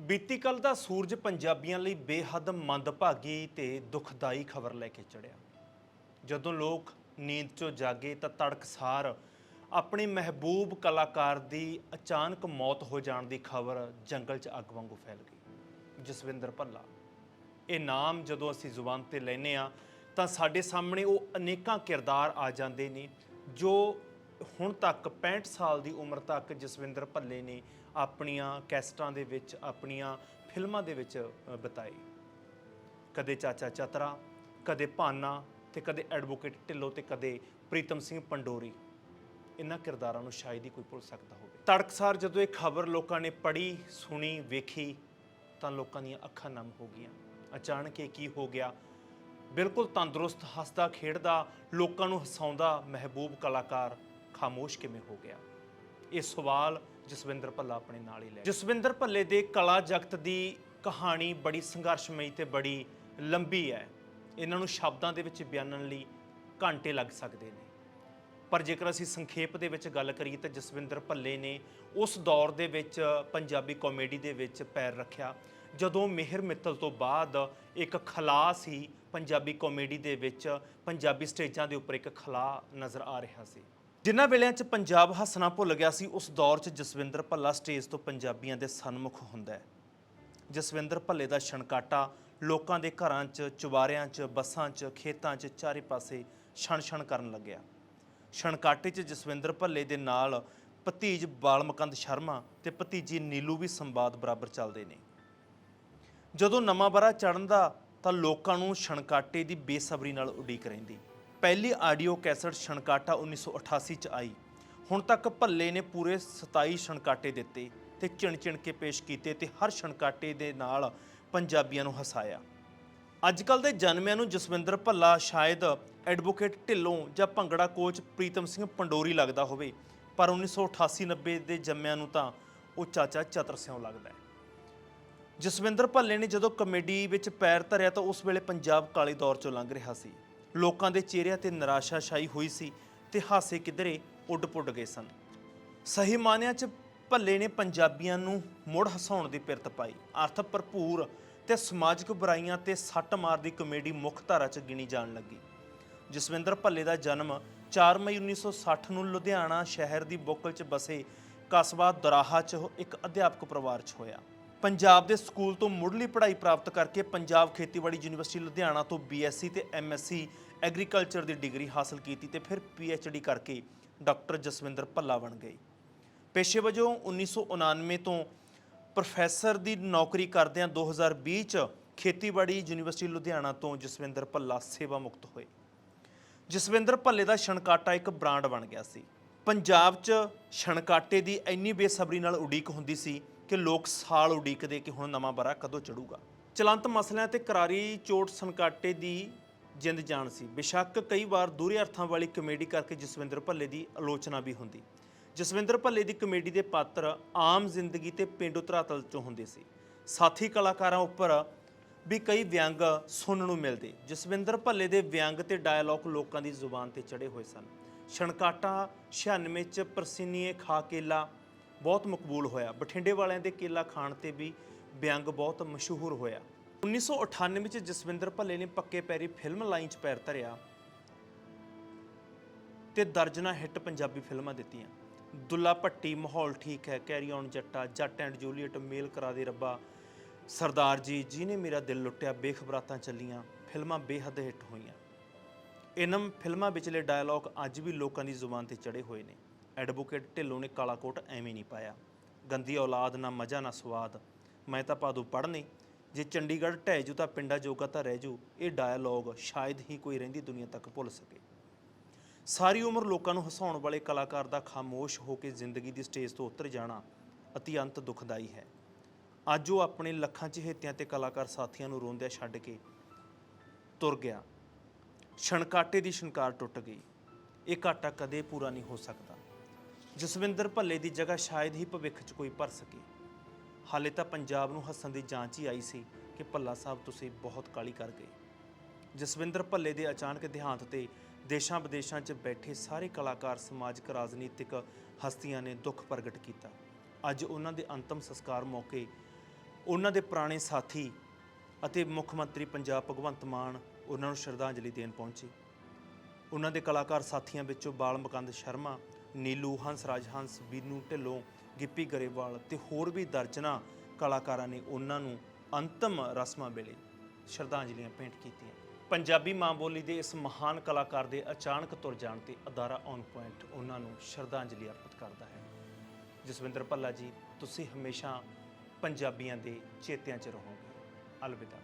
ਬੀਤੀ ਕੱਲ ਦਾ ਸੂਰਜ ਪੰਜਾਬੀਆਂ ਲਈ ਬੇਹੱਦ ਮੰਦਭਾਗੀ ਤੇ ਦੁਖਦਾਈ ਖਬਰ ਲੈ ਕੇ ਚੜਿਆ ਜਦੋਂ ਲੋਕ ਨੀਂਦ ਚੋਂ ਜਾਗੇ ਤਾਂ ਤੜਕਸਾਰ ਆਪਣੇ ਮਹਿਬੂਬ ਕਲਾਕਾਰ ਦੀ ਅਚਾਨਕ ਮੌਤ ਹੋ ਜਾਣ ਦੀ ਖਬਰ ਜੰਗਲ 'ਚ ਅੱਗ ਵਾਂਗੂ ਫੈਲ ਗਈ। ਜਸਵਿੰਦਰ ਭੱਲਾ, ਇਹ ਨਾਮ ਜਦੋਂ ਅਸੀਂ ਜ਼ੁਬਾਨ ਤੇ ਲੈਨੇ ਆ ਤਾਂ ਸਾਡੇ ਸਾਹਮਣੇ ਉਹ ਅਨੇਕਾਂ ਕਿਰਦਾਰ ਆ ਜਾਂਦੇ ਨੇ ਜੋ ਹੁਣ ਤੱਕ 65 ਸਾਲ ਦੀ ਉਮਰ ਤੱਕ ਜਸਵਿੰਦਰ ਭੱਲੇ ਨੇ ਆਪਣੀਆਂ ਕੈਸਟਾਂ ਦੇ ਵਿੱਚ ਆਪਣੀਆਂ ਫਿਲਮਾਂ ਦੇ ਵਿੱਚ ਅ, ਬਿਤਾਏ ਕਦੇ ਚਾਚਾ ਚਤਰਾ ਕਦੇ ਭਾਨਾ ਤੇ ਕਦੇ ਐਡਵੋਕੇਟ ਢਿੱਲੋਂ ਤੇ ਕਦੇ ਪ੍ਰੀਤਮ ਸਿੰਘ ਪੰਡੋਰੀ। ਇਹਨਾਂ ਕਿਰਦਾਰਾਂ ਨੂੰ ਸ਼ਾਇਦ ਹੀ ਕੋਈ ਭੁੱਲ ਸਕਦਾ ਹੋਵੇ। ਤੜਕਸਾਰ ਜਦੋਂ ਇਹ ਖਬਰ ਲੋਕਾਂ ਨੇ ਪੜ੍ਹੀ ਸੁਣੀ ਵੇਖੀ ਤਾਂ ਲੋਕਾਂ ਦੀਆਂ ਅੱਖਾਂ ਨਮ ਹੋ ਗਈਆਂ। ਅਚਾਨਕ ਇਹ ਕੀ ਹੋ ਗਿਆ? ਬਿਲਕੁਲ ਤੰਦਰੁਸਤ ਹੱਸਦਾ ਖੇਡਦਾ ਲੋਕਾਂ ਨੂੰ ਹਸਾਉਂਦਾ ਮਹਿਬੂਬ ਕਲਾਕਾਰ ਖਾਮੋਸ਼ ਕਿਵੇਂ ਹੋ ਗਿਆ? ਇਹ ਸਵਾਲ ਜਸਵਿੰਦਰ ਭੱਲਾ ਆਪਣੇ ਨਾਲ ਹੀ ਲੈ। ਜਸਵਿੰਦਰ ਭੱਲੇ ਦੇ ਕਲਾ ਜਗਤ ਦੀ ਕਹਾਣੀ ਬੜੀ ਸੰਘਰਸ਼ਮਈ ਤੇ ਬੜੀ ਲੰਬੀ ਹੈ। ਇਹਨਾਂ ਨੂੰ ਸ਼ਬਦਾਂ ਦੇ ਵਿੱਚ ਬਿਆਨਣ ਲਈ ਘੰਟੇ ਲੱਗ ਸਕਦੇ ਨੇ। ਪਰ ਜੇਕਰ ਅਸੀਂ ਸੰਖੇਪ ਦੇ ਵਿੱਚ ਗੱਲ ਕਰੀਏ ਤਾਂ ਜਸਵਿੰਦਰ ਭੱਲੇ ਨੇ ਉਸ ਦੌਰ ਦੇ ਵਿੱਚ ਪੰਜਾਬੀ ਕਾਮੇਡੀ ਦੇ ਵਿੱਚ ਪੈਰ ਰੱਖਿਆ, ਜਦੋਂ ਮਿਹਰ ਮਿੱਤਲ ਤੋਂ ਬਾਅਦ ਇੱਕ ਖਲਾ ਸੀ ਪੰਜਾਬੀ ਕਾਮੇਡੀ ਦੇ ਵਿੱਚ, ਪੰਜਾਬੀ ਸਟੇਜਾਂ ਦੇ ਉੱਪਰ ਇੱਕ ਖਲਾ ਨਜ਼ਰ ਆ ਰਿਹਾ ਸੀ। ਜਿਨ੍ਹਾਂ ਵੇਲਿਆਂ 'ਚ ਪੰਜਾਬ ਹੱਸਣਾ ਭੁੱਲ ਗਿਆ ਸੀ, ਉਸ ਦੌਰ 'ਚ ਜਸਵਿੰਦਰ ਭੱਲਾ ਸਟੇਜ ਤੋਂ ਪੰਜਾਬੀਆਂ ਦੇ ਸਨਮੁਖ ਹੁੰਦਾ ਹੈ। ਜਸਵਿੰਦਰ ਭੱਲੇ ਦਾ ਛਣਕਾਟਾ ਲੋਕਾਂ ਦੇ ਘਰਾਂ 'ਚ, ਚੁਬਾਰਿਆਂ 'ਚ, ਬੱਸਾਂ 'ਚ, ਖੇਤਾਂ 'ਚ, ਚਾਰੇ ਪਾਸੇ ਛਣ-ਛਣ ਕਰਨ ਲੱਗਿਆ। ਛਣਕਾਟੇ 'ਚ ਜਸਵਿੰਦਰ ਭੱਲੇ ਦੇ ਨਾਲ ਭਤੀਜ ਬਾਲਮਕੰਦ ਸ਼ਰਮਾ ਤੇ ਭਤੀਜੀ ਨੀਲੂ ਵੀ ਸੰਵਾਦ ਬਰਾਬਰ ਚੱਲਦੇ ਨੇ। ਜਦੋਂ ਨਵਾਂ ਬਰਾ ਚੜਨ ਦਾ ਤਾਂ ਲੋਕਾਂ ਨੂੰ ਛਣਕਾਟੇ ਦੀ ਬੇਸਬਰੀ ਨਾਲ ਉਡੀਕ ਰਹਿੰਦੀ। ਪਹਿਲੀ ਆਡੀਓ ਕੈਸਟ ਛਣਕਾਟਾ 1988 ਚ ਆਈ। ਹੁਣ ਤੱਕ ਭੱਲੇ ਨੇ ਪੂਰੇ 27 ਛਣਕਾਟੇ ਦਿੱਤੇ ਤੇ ਚਿਣ-ਚਿਣ ਕੇ ਪੇਸ਼ ਕੀਤੇ ਤੇ ਹਰ ਛਣਕਾਟੇ ਦੇ ਨਾਲ ਪੰਜਾਬੀਆਂ ਨੂੰ ਹਸਾਇਆ। ਅੱਜ ਕੱਲ ਦੇ ਜਨਮਿਆਂ ਨੂੰ ਜਸਵਿੰਦਰ ਭੱਲਾ ਸ਼ਾਇਦ ਐਡਵੋਕੇਟ ਢਿੱਲੋਂ ਜਾਂ ਭੰਗੜਾ ਕੋਚ ਪ੍ਰੀਤਮ ਸਿੰਘ ਪੰਡੋਰੀ ਲੱਗਦਾ ਹੋਵੇ, ਪਰ 1988-90 ਦੇ ਜੰਮਿਆਂ ਨੂੰ ਤਾਂ ਉਹ ਚਾਚਾ ਚਤਰ ਸਿਉਂ ਲੱਗਦਾ ਹੈ। ਜਸਵਿੰਦਰ ਭੱਲੇ ਨੇ ਜਦੋਂ ਕਮੇਡੀ ਵਿੱਚ ਪੈਰ ਧਰਿਆ ਤਾਂ ਉਸ ਵੇਲੇ ਪੰਜਾਬ ਕਾਲੇ ਦੌਰ ਚੋਂ ਲੰਘ ਰਿਹਾ ਸੀ। ਲੋਕਾਂ ਦੇ ਚਿਹਰਿਆਂ ਤੇ ਨਿਰਾਸ਼ਾ ਛਾਈ ਹੋਈ ਸੀ ਤੇ ਹਾਸੇ ਕਿਧਰੇ ਉੱਡ-ਪੁੱਡ ਗਏ ਸਨ। ਸਹੀ ਮਾਨਿਆਂ 'ਚ ਭੱਲੇ ਨੇ ਪੰਜਾਬੀਆਂ ਨੂੰ ਮੁੜ ਹਸਾਉਣ ਦੀ ਪਿਰਤ ਪਾਈ। ਅਰਥ ਭਰਪੂਰ ਤੇ ਸਮਾਜਿਕ ਬੁਰਾਈਆਂ ਤੇ ਸੱਟ ਮਾਰਦੀ ਕਮੇਡੀ ਮੁੱਖ ਧਾਰਾ 'ਚ ਗਿਣੀ ਜਾਣ ਲੱਗੀ। ਜਸਵਿੰਦਰ ਭੱਲੇ ਦਾ ਜਨਮ 4 ਮਈ 1960 ਨੂੰ ਲੁਧਿਆਣਾ ਸ਼ਹਿਰ ਦੀ ਬੋਕਲ 'ਚ ਬਸੇ ਕਸਬਾ ਦਰਾਹਾ 'ਚ ਇੱਕ ਅਧਿਆਪਕ ਪਰਿਵਾਰ 'ਚ ਹੋਇਆ। ਪੰਜਾਬ ਦੇ ਸਕੂਲ ਤੋਂ ਮੁੱਢਲੀ ਪੜ੍ਹਾਈ ਪ੍ਰਾਪਤ ਕਰਕੇ ਪੰਜਾਬ ਖੇਤੀਬਾੜੀ ਯੂਨੀਵਰਸਿਟੀ ਲੁਧਿਆਣਾ ਤੋਂ ਬੀਐਸਸੀ ਤੇ ਐਮਐਸਸੀ ਐਗਰੀਕਲਚਰ ਦੀ ਡਿਗਰੀ ਹਾਸਲ ਕੀਤੀ ਤੇ ਫਿਰ ਪੀਐਚਡੀ ਕਰਕੇ ਡਾਕਟਰ ਜਸਵਿੰਦਰ ਭੱਲਾ ਬਣ ਗਏ। ਪੇਸ਼ੇ ਵਜੋਂ 1999 ਤੋਂ ਪ੍ਰੋਫੈਸਰ ਦੀ ਨੌਕਰੀ ਕਰਦਿਆਂ 2020 ਚ ਖੇਤੀਬਾੜੀ ਯੂਨੀਵਰਸਿਟੀ ਲੁਧਿਆਣਾ ਤੋਂ ਜਸਵਿੰਦਰ ਭੱਲਾ ਸੇਵਾ ਮੁਕਤ ਹੋਏ। ਜਸਵਿੰਦਰ ਭੱਲੇ ਦਾ ਛਣਕਾਟਾ ਇੱਕ ਬ੍ਰਾਂਡ ਬਣ ਗਿਆ ਸੀ। ਪੰਜਾਬ 'ਚ ਛਣਕਾਟੇ ਦੀ ਇੰਨੀ ਬੇਸਬਰੀ ਨਾਲ ਉਡੀਕ ਹੁੰਦੀ ਸੀ ਕਿ ਲੋਕ ਸਾਲ ਉਡੀਕਦੇ ਕਿ ਹੁਣ ਨਵਾਂ ਬਰਾ ਕਦੋਂ ਚੜੂਗਾ। ਚਲੰਤ ਮਸਲਿਆਂ ਤੇ ਕਰਾਰੀ ਚੋਟ ਛਣਕਾਟੇ ਦੀ ਜਿੰਦ ਜਾਨ ਸੀ। ਬਿਸ਼ੱਕ ਕਈ ਵਾਰ ਦੂਰੇ ਅਰਥਾਂ ਵਾਲੀ ਕਮੇਡੀ ਕਰਕੇ ਜਸਵਿੰਦਰ ਭੱਲੇ ਦੀ ਆਲੋਚਨਾ ਵੀ ਹੁੰਦੀ। ਜਸਵਿੰਦਰ ਭੱਲੇ ਦੀ ਕਮੇਡੀ ਦੇ ਪਾਤਰ ਆਮ ਜ਼ਿੰਦਗੀ ਤੇ ਪਿੰਡੂ ਧਰਾਤਲ ਚੋਂ ਹੁੰਦੇ ਸੀ। ਸਾਥੀ ਕਲਾਕਾਰਾਂ ਉੱਪਰ ਵੀ ਕਈ ਵਿਅੰਗ ਸੁਣਨ ਨੂੰ ਮਿਲਦੇ। ਜਸਵਿੰਦਰ ਭੱਲੇ ਦੇ ਵਿਅੰਗ ਤੇ ਡਾਇਲੌਗ ਲੋਕਾਂ ਦੀ ਜ਼ੁਬਾਨ ਤੇ ਚੜੇ ਹੋਏ ਸਨ। ਛਣਕਾਟਾ 96 ਚ ਪ੍ਰਸਿਨੀਏ ਖਾ ਕੇਲਾ ਬਹੁਤ ਮਕਬੂਲ ਹੋਇਆ। ਬਠਿੰਡੇ ਵਾਲਿਆਂ ਦੇ ਕੇਲਾ ਖਾਣ ਤੇ ਵੀ ਵਿਅੰਗ ਬਹੁਤ ਮਸ਼ਹੂਰ ਹੋਇਆ। 1998 ਵਿੱਚ ਜਸਵਿੰਦਰ ਭੱਲੇ ਨੇ ਪੱਕੇ ਪੈਰੀ ਫਿਲਮ ਲਾਈਨ 'ਚ ਪੈਰ ਧਰਿਆ ਤੇ ਦਰਜਨਾ ਹਿੱਟ ਪੰਜਾਬੀ ਫਿਲਮਾਂ ਦਿੱਤੀਆਂ। ਦੁੱਲਾ ਭੱਟੀ, ਮਾਹੌਲ ਠੀਕ ਹੈ, ਕੈਰੀ ਔਨ ਜੱਟਾ, ਜੱਟ ਐਂਡ ਜੂਲੀਅਟ, ਮੇਲ ਕਰਾ ਦੇ ਰੱਬਾ, ਸਰਦਾਰ ਜੀ ਜਿਹਨੇ ਮੇਰਾ ਦਿਲ ਲੁੱਟਿਆ, ਬੇਖਬਰਾਤਾਂ ਚੱਲੀਆਂ, ਫਿਲਮਾਂ ਬੇਹੱਦ ਹਿੱਟ ਹੋਈਆਂ। ਇਨਮ ਫਿਲਮਾਂ ਵਿਚਲੇ ਡਾਇਲੌਗ ਅੱਜ ਵੀ ਲੋਕਾਂ ਦੀ ਜ਼ੁਬਾਨ ਤੇ ਚੜੇ ਹੋਏ ਨੇ। ਐਡਵੋਕੇਟ ਢਿੱਲੋਂ ਨੇ ਕਾਲਾ ਕੋਟ ਐਵੇਂ ਨਹੀਂ ਪਾਇਆ। ਗੰਦੀ ਔਲਾਦ ਨਾ ਮਜ਼ਾ ਨਾ ਸਵਾਦ। ਮੈਂ ਤਾਂ ਪਾਦੂ ਪੜ੍ਹਨੀ ਜੇ ਚੰਡੀਗੜ੍ਹ ਢਹਿ ਜੂ ਤਾਂ ਪਿੰਡਾ ਜੋਗਾ ਤਾਂ ਰਹਿ ਜੂ। ਇਹ ਡਾਇਲੋਗ ਸ਼ਾਇਦ ਹੀ ਕੋਈ ਰਹਿੰਦੀ ਦੁਨੀਆ ਤੱਕ ਭੁੱਲ ਸਕੇ। ਸਾਰੀ ਉਮਰ ਲੋਕਾਂ ਨੂੰ ਹਸਾਉਣ ਵਾਲੇ ਕਲਾਕਾਰ ਦਾ ਖਾਮੋਸ਼ ਹੋ ਕੇ ਜ਼ਿੰਦਗੀ ਦੀ ਸਟੇਜ ਤੋਂ ਉਤਰ ਜਾਣਾ ਅਤਿਅੰਤ ਦੁਖਦਾਈ ਹੈ। ਅੱਜ ਉਹ ਆਪਣੇ ਲੱਖਾਂ ਚਹੇਤਿਆਂ ਤੇ ਕਲਾਕਾਰ ਸਾਥੀਆਂ ਨੂੰ ਰੋਂਦਿਆਂ ਛੱਡ ਕੇ ਤੁਰ ਗਿਆ। ਛਣਕਾਟੇ ਦੀ ਛਣਕਾਰ ਟੁੱਟ ਗਈ। ਇਹ ਘਾਟਾ ਕਦੇ ਪੂਰਾ ਨਹੀਂ ਹੋ ਸਕਦਾ। ਜਸਵਿੰਦਰ ਭੱਲੇ ਦੀ ਜਗ੍ਹਾ ਸ਼ਾਇਦ ਹੀ ਭਵਿੱਖ 'ਚ ਕੋਈ ਭਰ ਸਕੇ। ਹਾਲੇ ਤਾਂ ਪੰਜਾਬ ਨੂੰ ਹੱਸਣ ਦੀ ਜਾਂਚ ਹੀ ਆਈ ਸੀ ਕਿ ਭੱਲਾ ਸਾਹਿਬ ਤੁਸੀਂ ਬਹੁਤ ਕਾਲੀ ਕਰ ਗਏ। ਜਸਵਿੰਦਰ ਭੱਲੇ ਦੇ ਅਚਾਨਕ ਦੇਹਾਂਤ ਤੇ ਦੇਸ਼ਾਂ ਵਿਦੇਸ਼ਾਂ 'ਚ ਬੈਠੇ ਸਾਰੇ ਕਲਾਕਾਰ, ਸਮਾਜਿਕ, ਰਾਜਨੀਤਿਕ ਹਸਤੀਆਂ ਨੇ ਦੁੱਖ ਪ੍ਰਗਟ ਕੀਤਾ। ਅੱਜ ਉਹਨਾਂ ਦੇ ਅੰਤਮ ਸੰਸਕਾਰ ਮੌਕੇ ਉਹਨਾਂ ਦੇ ਪੁਰਾਣੇ ਸਾਥੀ ਅਤੇ ਮੁੱਖ ਮੰਤਰੀ ਪੰਜਾਬ ਭਗਵੰਤ ਮਾਨ ਉਹਨਾਂ ਨੂੰ ਸ਼ਰਧਾਂਜਲੀ ਦੇਣ ਪਹੁੰਚੇ। ਉਹਨਾਂ ਦੇ ਕਲਾਕਾਰ ਸਾਥੀਆਂ ਵਿੱਚੋਂ ਬਾਲ ਮਕੰਦ ਸ਼ਰਮਾ ਨੀਲੂ ਹੰਸਰਾਜ ਹੰਸ ਬੀਨੂ, ਢਿੱਲੋਂ, ਗਿੱਪੀ ਗਰੇਵਾਲ ਤੇ ਹੋਰ ਵੀ ਦਰਜਨਾਂ ਕਲਾਕਾਰਾਂ ਨੇ ਉਹਨਾਂ ਨੂੰ ਅੰਤਮ ਰਸਮਾਂ ਵੇਲੇ ਸ਼ਰਧਾਂਜਲੀਆਂ ਭੇਂਟ ਕੀਤੀਆਂ। ਪੰਜਾਬੀ ਮਾਂ ਬੋਲੀ ਦੇ ਇਸ ਮਹਾਨ ਕਲਾਕਾਰ ਦੇ ਅਚਾਨਕ ਤੁਰ ਜਾਣ ਤੇ ਅਦਾਰਾ ਔਨ ਪੁਆਇੰਟ ਉਹਨਾਂ ਨੂੰ ਸ਼ਰਧਾਂਜਲੀ ਅਰਪਿਤ ਕਰਦਾ ਹੈ। ਜਸਵਿੰਦਰ ਭੱਲਾ ਜੀ, ਤੁਸੀਂ ਹਮੇਸ਼ਾ ਪੰਜਾਬੀਆਂ ਦੇ ਚੇਤਿਆਂ 'ਚ ਰਹੋਗੇ। ਅਲਵਿਦਾ।